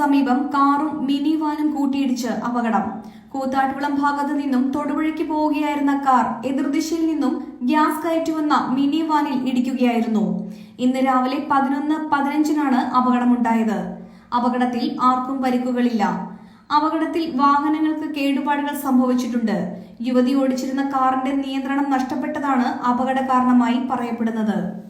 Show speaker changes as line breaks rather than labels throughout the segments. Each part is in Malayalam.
സമീപം കാറും മിനി വാനും കൂട്ടിയിടിച്ച് അപകടം. കൂത്താട്ടുകുളം ഭാഗത്തു നിന്നും തൊടുപുഴയ്ക്ക് പോവുകയായിരുന്ന കാർ എതിർദിശയിൽ നിന്നും ഗ്യാസ് കയറ്റുവന്ന മിനി വാനിൽ ഇടിക്കുകയായിരുന്നു. ഇന്ന് രാവിലെ പതിനൊന്ന് പതിനഞ്ചിനാണ് അപകടമുണ്ടായത്. അപകടത്തിൽ ആർക്കും പരിക്കുകളില്ല. അപകടത്തിൽ വാഹനങ്ങൾക്ക് കേടുപാടുകൾ സംഭവിച്ചിട്ടുണ്ട്. യുവതി ഓടിച്ചിരുന്ന കാറിന്റെ നിയന്ത്രണം നഷ്ടപ്പെട്ടതാണ് അപകട കാരണമായി പറയപ്പെടുന്നത്.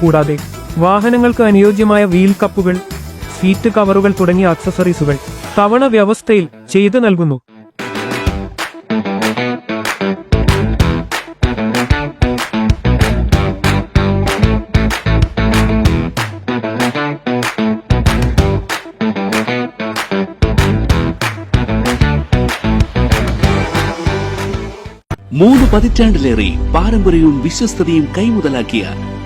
കൂടാതെ വാഹനങ്ങൾക്ക് അനുയോജ്യമായ വീൽ കപ്പുകൾ സീറ്റ് കവറുകൾ തുടങ്ങിയ അക്സസറീസുകൾ തവണ വ്യവസ്ഥയിൽ ചെയ്തു നൽകുന്നു.
മൂന്ന് പതിറ്റാണ്ടിലേറെ പാരമ്പര്യവും വിശ്വസ്തതയും കൈമുതലാക്കിയ